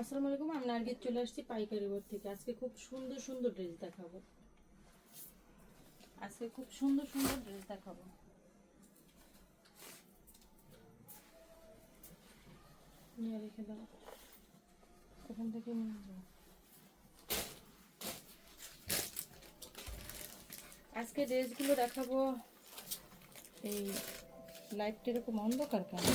আসসালামু আলাইকুম আমি নার্গিস চলে আসছি পাইকারি বোর্ড থেকে। আজকে খুব সুন্দর সুন্দর ড্রেস দেখাবো। আজকে খুব সুন্দর সুন্দর ড্রেস দেখাবো। নিয়ে রেখে দাও। ওখান থেকে নিয়ে যাও। আজকে ড্রেসগুলো দেখাবো এই লাইটটা এরকম অন্ধকার কেন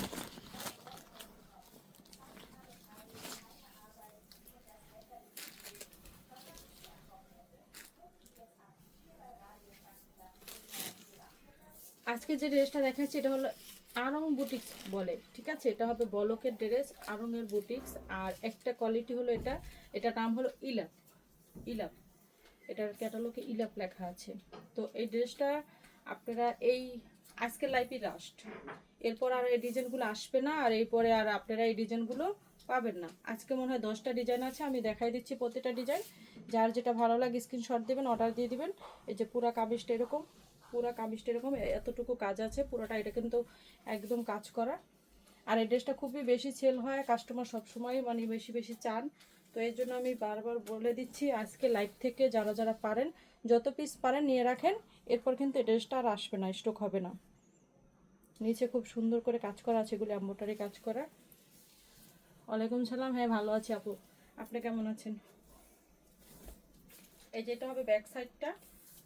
আজকে যে ড্রেসটা দেখাচ্ছি, এটা হলো আরং বুটিক্স বলে, ঠিক আছে? এটা হবে বলকের ড্রেস আরঙের বুটিক্স, আর একটা কোয়ালিটি হলো এটা, এটার নাম হলো ইলাপ ইলাপ। এটার ক্যাটালগে ইলাপ লেখা আছে। তো এই ড্রেসটা আপনারা এই আজকের লাইফই লাস্ট এরপর আর এই ডিজাইনগুলো আসবে না, আর এরপরে আর আপনারা এই ডিজাইনগুলো পাবেন না। আজকে মনে হয় দশটা ডিজাইন আছে, আমি দেখাই দিচ্ছি প্রতিটা ডিজাইন যার যেটা ভালো লাগে স্ক্রিনশট দেবেন অর্ডার দিয়ে দিবেন। এই যে পুরা কামিজটা এরকম। পুরা কামিজটা এরকম এতটুকু কাজ আছে, পুরোটা এটা কিন্তু একদম কাজ করা। আর এই ড্রেসটা খুবই বেশি সেল হয় কাস্টমার সবসময় মানে বেশি বেশি চান। তো এর জন্য আমি বারবার বলে দিচ্ছি, আজকে লাইভ থেকে যারা যারা পারেন, যত পিস পারেন নিয়ে রাখেন, এরপর কিন্তু এই ড্রেসটা আর আসবে না স্টক হবে না। নিচে খুব সুন্দর করে কাজ করা আছে, এগুলি এম্বোটারি কাজ করা। ওয়ালাইকুম সালাম হ্যাঁ ভালো আছি আপু। আপনি কেমন আছেন? এই যেটা হবে ব্যাক সাইডটা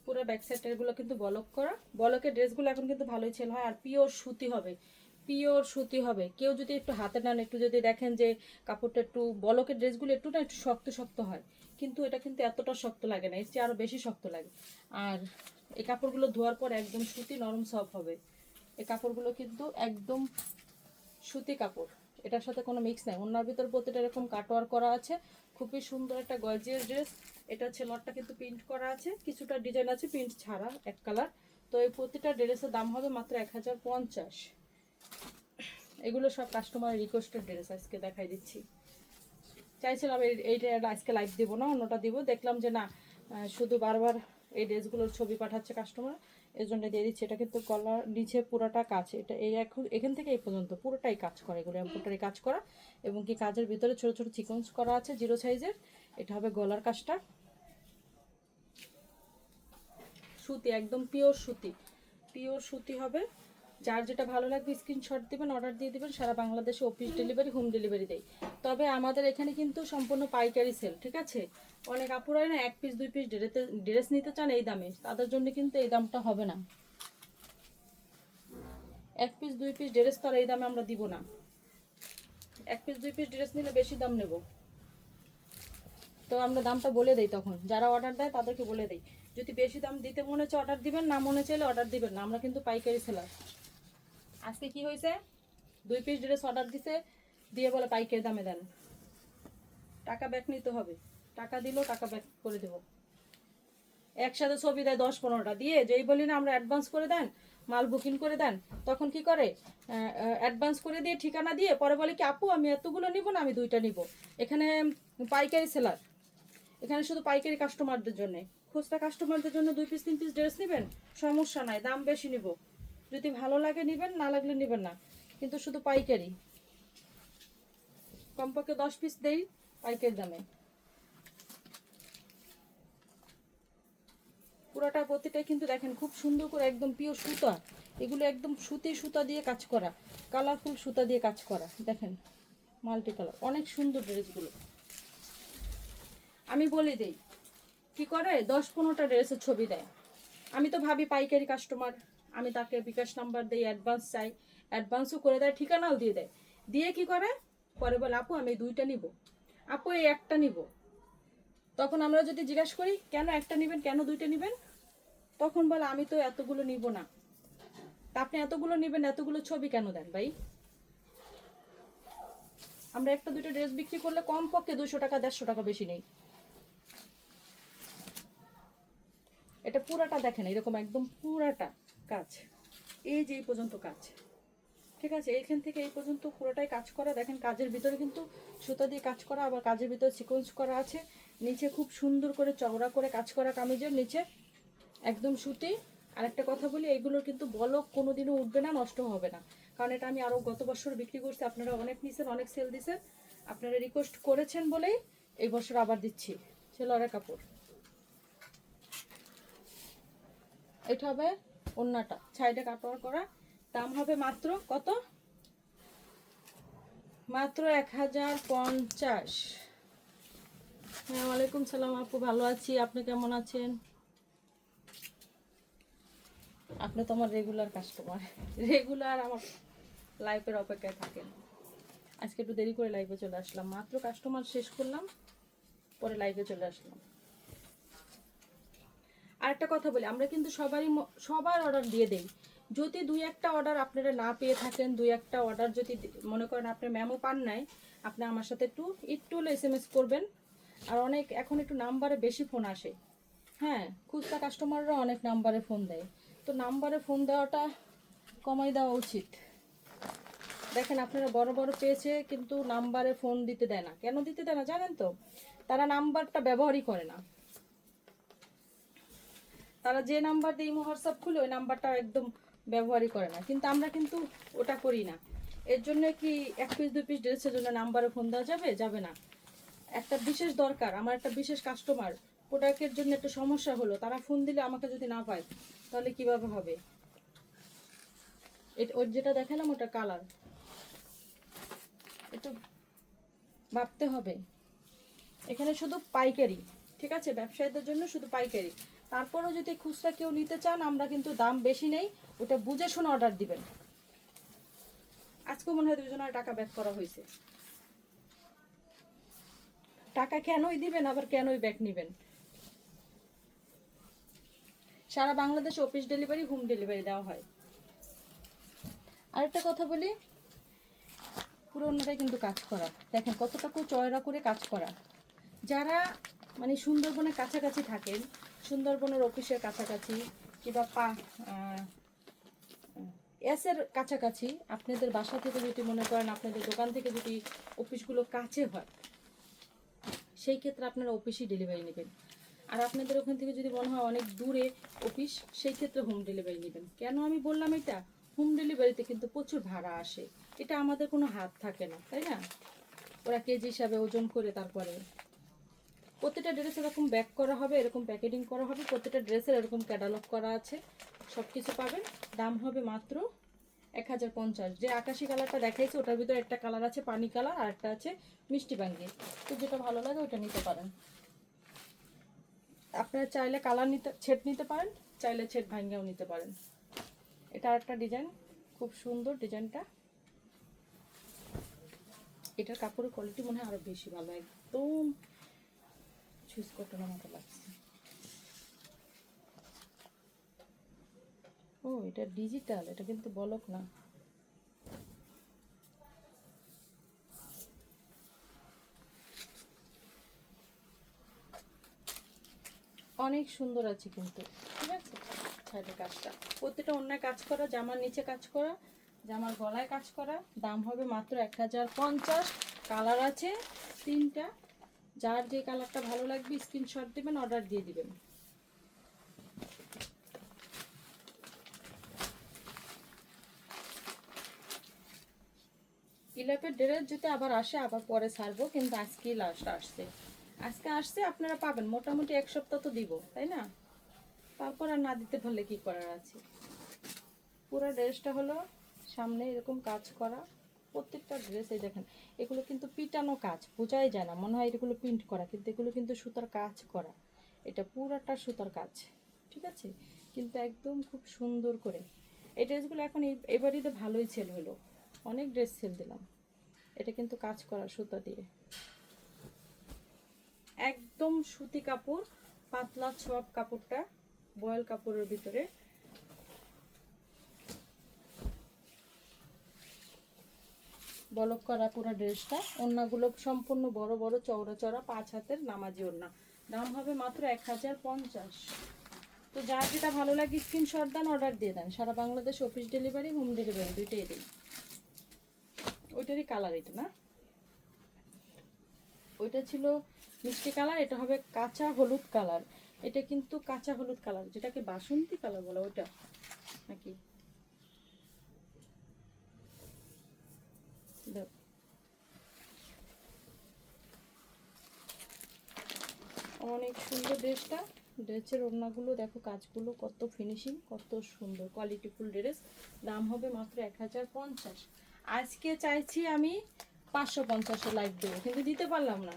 পুরো ব্যাক সাইডটাগুলো কিন্তু বলক করা। বলকের ড্রেসগুলো এখন কিন্তু ভালোই সেল হয়, আর পিওর সুতি হবে। পিওর সুতি হবে। কেউ যদি একটু হাতে নেন, একটু যদি দেখেন যে কাপড়টা একটু, বলকের ড্রেসগুলো একটু না একটু শক্ত শক্ত হয়। কিন্তু এটা কিন্তু এতটা শক্ত লাগে না, এর চেয়ে আরও বেশি শক্ত লাগে। আর এই কাপড়গুলো ধোয়ার পর একদম সুতি নরম সফট হবে। এই কাপড়গুলো কিন্তু একদম সুতি কাপড়। এটার সাথে কোনো মিক্স নাই। ওনার ভিতর প্রতিটা এরকম কাটওয়ার করা আছে। খুবই সুন্দর একটা গর্জিয়াস ড্রেস এটা ছেলরটা কিন্তু প্রিন্ট করা আছে। কিছুটা ডিজাইন আছে প্রিন্ট ছাড়া, এক কালার তো এই প্রতিটা ড্রেসের দাম হবে মাত্র এক হাজার পঞ্চাশ। এগুলো সব কাস্টমার রিকোয়েস্টেড ড্রেস আজকে দেখাই দিচ্ছি। চাইছিলাম এই এইটা আজকে লাইভ দিব না, অন্যটা দিব। দেখলাম যে না শুধু বারবার এই ড্রেসগুলোর ছবি পাঠাচ্ছে কাস্টমার এর জন্য দিয়ে দিচ্ছি। এটা কিন্তু গলার নিচে পুরোটা কাজ, এটা এই এখন এখান থেকে এই পর্যন্ত পুরোটাই কাজ করা, এগুলো পুরোটাই কাজ করা। এবং কি কাজের ভিতরে ছোট ছোট চিকন্স করা আছে জিরো সাইজের এটা হবে গলার কাজটা। সুতি, একদম পিওর সুতি। পিওর সুতি হবে। যার যেটা ভালো লাগবে স্ক্রিনশট দিবেন অর্ডার দিয়ে দিবেন, সারা বাংলাদেশে অফিস ডেলিভারি হোম ডেলিভারি দেয়। তবে আমাদের এখানে কিন্তু সম্পূর্ণ পাইকারি সেল ঠিক আছে? অনেক আপুরাই না এক পিস দুই পিস ড্রেসে নিতে চান এই দামে, তাদের জন্য কিন্তু এই দামটা হবে না। এক পিস দুই পিস ড্রেস তো এই দামে আমরা দিব না। এক পিস দুই পিস ড্রেস নিলে বেশি দাম নেব। তো আমরা দামটা বলে দেই তখন, যারা অর্ডার দেয় তাদেরকে বলে দেই। যদি বেশি দাম দিতে মনে হচ্ছে অর্ডার দিবেন, না মনে চাইলে অর্ডার দিবেন না, আমরা কিন্তু পাইকারি সেলার আজকে কি হয়েছে? দুই পিস ড্রেস অর্ডার দিছে, দিয়ে বলে পাইকারি দামে দেন। টাকা ব্যাক নিতে হবে। টাকা দিলেও টাকা ব্যাক করে দেব। একসাথে ছবি দেয় দশ পনেরোটা। দিয়ে যেই বলি না আমরা অ্যাডভান্স করে দেন, মাল বুকিং করে দেন, তখন কি করে? অ্যাডভান্স করে দিয়ে ঠিকানা দিয়ে পরে বলে কি, আপু, আমি এতগুলো নিব না, আমি দুইটা নিব। এখানে পাইকারি সেলার এখানে শুধু পাইকারি কাস্টমারদের জন্য। খুচরা কাস্টমারদের জন্য দুই পিস তিন পিস ড্রেস নেবেন? সমস্যা নাই, দাম বেশি নিব। যদি ভালো লাগে নেবেন, না লাগলে নেবেন না। কিন্তু শুধু পাইকারি। কমপক্ষে দশ পিস দেই পাইকারি দামে। পুরোটা প্রতিটা কিন্তু দেখেন খুব সুন্দর করে একদম পিওর সুতা। এগুলো একদম সুতি সুতা দিয়ে কাজ করা। কালারফুল সুতা দিয়ে কাজ করা। দেখেন মাল্টি কালার অনেক সুন্দর ড্রেসগুলো। আমি বলে দেই, কি করে? দশ পনেরোটা ড্রেসের ছবি দেয়। আমি তো ভাবি পাইকারি কাস্টমার আমি তাকে বিকাশ নাম্বার দেই অ্যাডভান্স চাই। অ্যাডভান্সও করে দেয়, ঠিকানাও দিয়ে দেয়। দিয়ে কি করে? পরে বলে, আপু, আমি দুইটা নিব। আপু, এই একটা নিব। তখন আমরা যদি জিজ্ঞাসা করি, কেন একটা নেবেন? কেন দুইটা নেবেন? তখন বলে, আমি তো এতগুলো নিব না। তা আপনি এতগুলো নেবেন, এতগুলো ছবি কেন দেন ভাই? আমরা একটা দুটো ড্রেস বিক্রি করলে কম পক্ষে দুশো টাকা, দেড়শো টাকা বেশি নেই। এটা পুরাটা দেখেন, এরকম একদম পুরাটা। কাজ। এই যে এই পর্যন্ত কাজ। ঠিক আছে? এইখান থেকে এই পর্যন্ত পুরোটাই কাজ করা। দেখেন, কাজের ভিতরে কিন্তু সুতা দিয়ে কাজ করা, আবার কাজের ভিতরে সিকোয়েন্স করা আছে। নিচে খুব সুন্দর করে চওড়া করে কাজ করা কামিজের নিচে একদম সুতি। আর একটা কথা বলি এইগুলোর কিন্তু বলক কোনোদিনও উঠবে না, নষ্ট হবে না। কারণ এটা আমি আরও গত বছর বিক্রি করছি, আপনারা অনেক নিছেন, অনেক সেল দিছেন। আপনারা রিকোয়েস্ট করেছেন বলেই এই বছর আবার দিচ্ছি। সে সেলরের কাপড়। এটা হবে অন্যটা সাইডে কাপড় করা। দাম হবে মাত্র কত? মাত্র এক হাজার পঞ্চাশ। হ্যাঁ ওয়ালাইকুম সালাম আপু, ভালো আছি। আপনি কেমন আছেন? আপনি তো আমার রেগুলার কাস্টমার রেগুলার আমার লাইফের অপেক্ষায় থাকেন। আজকে একটু দেরি করে লাইভে চলে আসলাম। মাত্র কাস্টমার শেষ করলাম, পরে লাইভে চলে আসলাম। আরেকটা কথা বলি, আমরা কিন্তু সবারই সবার অর্ডার দিয়ে দেই। যদি দুই একটা অর্ডার আপনারা না পেয়ে থাকেন, দুই একটা অর্ডার যদি মনে করেন আপনি ম্যামও পান নাই, আপনি আমার সাথে একটু একটু হলে এস এম এস করবেন। আর অনেক, এখন একটু নাম্বারে বেশি ফোন আসে। হ্যাঁ খুচরা কাস্টমাররা অনেক নাম্বারে ফোন দেয়। তো নাম্বারে ফোন দেওয়াটা কমাই দেওয়া উচিত। দেখেন আপনারা বড় বড় পেয়েছে, কিন্তু নাম্বারে ফোন দিতে দেয় না। কেন দিতে দেয় না জানেন তো? তারা নাম্বারটা ব্যবহারই করে না। তারা যে নাম্বার দিয়ে ইমো হোয়াটসঅ্যাপ খুলে ওই নাম্বারটা একদম ব্যবহারই করে না। কিন্তু আমরা কিন্তু ওটা করি না। এর জন্য কি এক পিস দুই পিস ড্রেসের জন্য নাম্বারে ফোন দেওয়া যাবে? যাবে না। একটা বিশেষ দরকার, আমার একটা বিশেষ কাস্টমার প্রোডাক্টের জন্য একটা সমস্যা হলো, তারা ফোন দিলে আমাকে যদি না পায়, তাহলে কীভাবে হবে? ওর যেটা দেখালাম ওটা কালার এটা ভাবতে হবে। এখানে শুধু পাইকারি, ঠিক আছে? ব্যবসায়ীদের জন্য শুধু পাইকারি। তারপরেও যদি খুচরা কেউ নিতে চান, আমরা কিন্তু দাম বেশি নেই। ওটা বুঝে শুনে অর্ডার দিবেন। আজকে মনে হয় দুজনের টাকা ব্যাক করা হয়েছে। টাকা কেনই দিবেন, আবার কেনই ব্যাক নেবেন? সারা বাংলাদেশে অফিস ডেলিভারি হোম ডেলিভারি দেওয়া হয়। আরেকটা কথা বলি পুরোনোটাই কিন্তু কাজ করা। দেখেন কতটুকু চয়রা করে কাজ করা। যারা মানে সুন্দরবনের কাছাকাছি থাকেন সুন্দরবনের অফিসের কাছাকাছি কিংবা পা এসের কাছাকাছি আপনাদের বাসা থেকে যদি মনে করেন আপনাদের দোকান থেকে যদি অফিসগুলো কাছে হয়, সেই ক্ষেত্রে আপনারা অফিসই ডেলিভারি নেবেন। আর আপনাদের ওখান থেকে যদি মনে হয় অনেক দূরে অফিস, সেই ক্ষেত্রে হোম ডেলিভারি নেবেন। কেন আমি বললাম এটা? হোম ডেলিভারিতে কিন্তু প্রচুর ভাড়া আসে। এটা আমাদের কোনো হাত থাকে না, তাই না? ওরা কেজি হিসাবে ওজন করে তারপরে প্রত্যেকটা ড্রেস এরকম ব্যাক করা হবে, এরকম প্যাকেটিং করা হবে, প্রত্যেকটা ড্রেসের এরকম ক্যাটালগ করা আছে সব কিছু পাবেন। দাম হবে মাত্র এক হাজার পঞ্চাশ। যে আকাশি কালারটা দেখাইছে, ওটার ভিতরে একটা কালার আছে, পানি কালার আর একটা আছে মিষ্টি বাঙ্গি তো যেটা ভালো লাগে ওটা নিতে পারেন। আপনারা চাইলে কালার নিতে ছেট নিতে পারেন, চাইলে ছেট ভাঙ্গেও নিতে পারেন। এটা একটা ডিজাইন খুব সুন্দর ডিজাইনটা এটার কাপড়ের কোয়ালিটি মনে হয় আরও বেশি ভালো, একদম কটনের মতো লাগছে। ও, এটা ডিজিটাল এটা কিন্তু বলক না। অনেক সুন্দর আছে কিন্তু, ঠিক আছে? সাইডে কাজটা। প্রত্যেকটা অন্যায় কাজ করা, জামার নিচে কাজ করা, জামার গলায় কাজ করা। দাম হবে মাত্র এক হাজার পঞ্চাশ। কালার আছে তিনটা। যার যে কালারটা ভালো লাগবে, স্ক্রিনশট দেবেন, অর্ডার দিয়ে দিবেন। ইলাপের ড্রেস যদি আবার আসে, আবার পরে ছাড়বো, কিন্তু আজকেই লাস্ট আসছে। আজকে আসছে, আপনারা পাবেন। মোটামুটি এক সপ্তাহ তো দিব, তাই না? তারপর আর না দিতে পারলে কি করার আছে? পুরো ড্রেসটা হলো সামনে এরকম কাজ করা। প্রত্যেকটা ড্রেসে দেখেন, এগুলো কিন্তু পিটানো কাজ, বোঝাই যায় না। মনে হয় এগুলো প্রিন্ট করা, কিন্তু এগুলো কিন্তু সুতার কাজ করা। এটা পুরাটা সুতার কাজ, ঠিক আছে? কিন্তু একদম খুব সুন্দর করে। এই ড্রেসগুলো এখন এবারই তো ভালোই সেল হলো। অনেক ড্রেস সেল দিলাম। এটা কিন্তু কাজ করা সুতা দিয়ে। একদম সুতি কাপড়, পাতলা, সব কাপড়টা বয়েল কাপড়ের ভিতরে। বলক করা পুরো ড্রেসটা। ওড়নাগুলো সম্পূর্ণ বড় বড় চওড়া চওড়া পাঁচ হাতের নামাজি ওড়না। দাম হবে মাত্র এক হাজার পঞ্চাশ। তো যার যেটা ভালো লাগে স্ক্রিনশট দেন অর্ডার দিয়ে দেন। সারা Bangladesh office delivery home delivery দুইটাই দিন ওইটারই কালার এটা না? ওইটা ছিল মিষ্টি কালার এটা হবে কাঁচা হলুদ কালার এটা কিন্তু কাঁচা হলুদ কালার যেটাকে বাসন্তী কালার বলে ওইটা। নাকি? অনেক সুন্দর ড্রেসটা। ড্রেসের ওড়নাগুলো দেখো, কাজগুলো কত ফিনিশিং কত সুন্দর। কোয়ালিটিফুল ড্রেস দাম হবে মাত্র এক হাজার পঞ্চাশ। আজকে চাইছি আমি পাঁচশো পঞ্চাশে লাইভ দেবো, কিন্তু দিতে পারলাম না।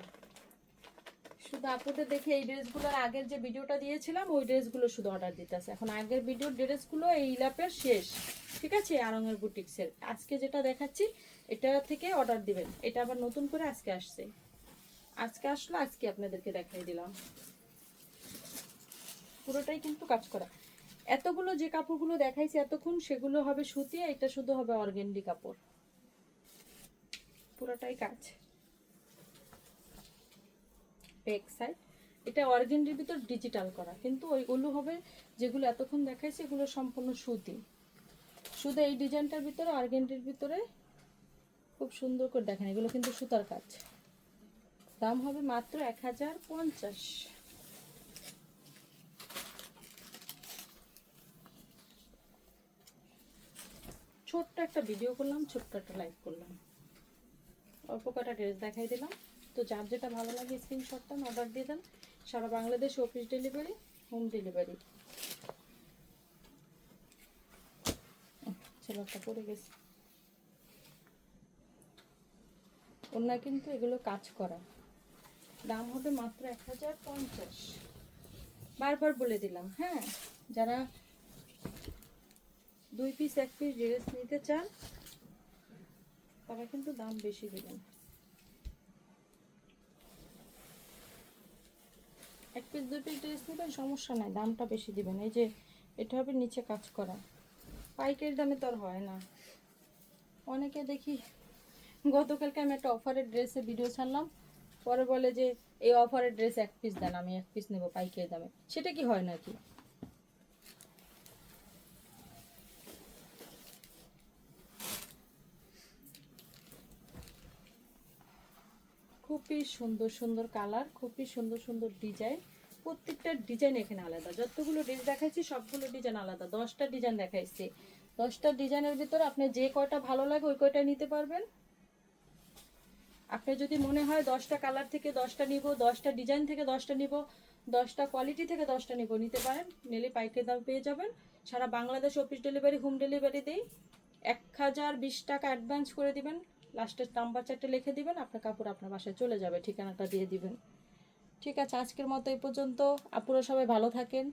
শুধু আপুদের দেখে এই ড্রেসগুলোর আগের যে ভিডিওটা দিয়েছিলাম, ওই ড্রেসগুলো শুধু অর্ডার দিতে দিতেছে। এখন আগের ভিডিওর ড্রেসগুলো এই ইলাপের শেষ। ঠিক আছে? আরঙের বুটিক্সের আজকে যেটা দেখাচ্ছি, এটা থেকে অর্ডার দিবেন। এটা আবার নতুন করে আজকে আসছে। আজকে আসলো, আজকে আপনাদেরকে দেখাই দিলাম। পুরোটাই কিন্তু কাজ করা। এতগুলো যে কাপড়গুলো দেখাইছি এতক্ষণ, সেগুলো হবে সুতি এটা শুধু হবে অর্গেন্ডি কাপড়। পুরোটাই কাজ। Back side. এটা অর্গেন্ডির ভিতর ডিজিটাল করা, কিন্তু ওইগুলো হবে যেগুলো এতক্ষণ দেখাইছি, এগুলো সম্পূর্ণ সুতি। শুধু এই ডিজাইনটার ভিতরে, অর্গেন্ডির ভিতরে খুব সুন্দর করে দেখেন, এগুলো কিন্তু সুতার কাজ। দাম হবে মাত্র এক হাজার পঞ্চাশ। ছোট্ট একটা ভিডিও করলাম, ছোট্ট একটা লাইভ করলাম। অল্প কটা ড্রেস দেখাই দিলাম। তো যার যেটা ভালো লাগে স্ক্রিনশটটা অর্ডার দিয়ে দেন। সারা Bangladesh office delivery home delivery ছেলেটা পড়ে গেছে। ওনার কিন্তু এগুলো কাজ করা। দাম হবে মাত্র এক হাজার পঞ্চাশ। বারবার বলে দিলাম হ্যাঁ? যারা দুই পিস এক পিস ড্রেস নিতে চান, তারা কিন্তু দাম বেশি দেবেন। এক পিস দুই পিস ড্রেস নেবেন, সমস্যা নাই, দামটা বেশি দিবেন। এই যে, এটা হবে নিচে কাজ করা। পাইকারি দামে তো আর হয় না। অনেকে দেখি, গতকালকে আমি একটা অফারের ড্রেসে ভিডিও ছাড়লাম। পরে বলে যে, এই অফারের ড্রেস এক পিস দেন, আমি এক পিস নেব, পাইকারি দামে। সেটা কি হয় নাকি? খুবই সুন্দর সুন্দর কালার খুবই সুন্দর সুন্দর ডিজাইন প্রত্যেকটা ডিজাইন এখানে আলাদা। যতগুলো ড্রেস দেখাইছি, সবগুলো ডিজাইন আলাদা। দশটা ডিজাইন দেখাইছি। দশটা ডিজাইনের ভিতরে আপনি যে কয়টা ভালো লাগে, ওই কয়টা নিতে পারবেন। আপনি যদি মনে হয় দশটা কালার থেকে দশটা নিব, দশটা ডিজাইন থেকে দশটা নিব, দশটা কোয়ালিটি থেকে দশটা নিব, নিতে পারেন। নিলে পাইকারি দাম পেয়ে যাবেন। সারা Bangladesh office delivery home delivery দেই এক হাজার বিশ টাকা অ্যাডভান্স করে দিবেন। লাস্টের নাম্বার চারটে লিখে দিবেন, আপনার কাপড় আপনার বাসায় চলে যাবে, ঠিকানাটা দিয়ে দিবেন। ঠিক আছে, আজকের মতো এই পর্যন্ত। আপুরা সবাই ভালো থাকেন।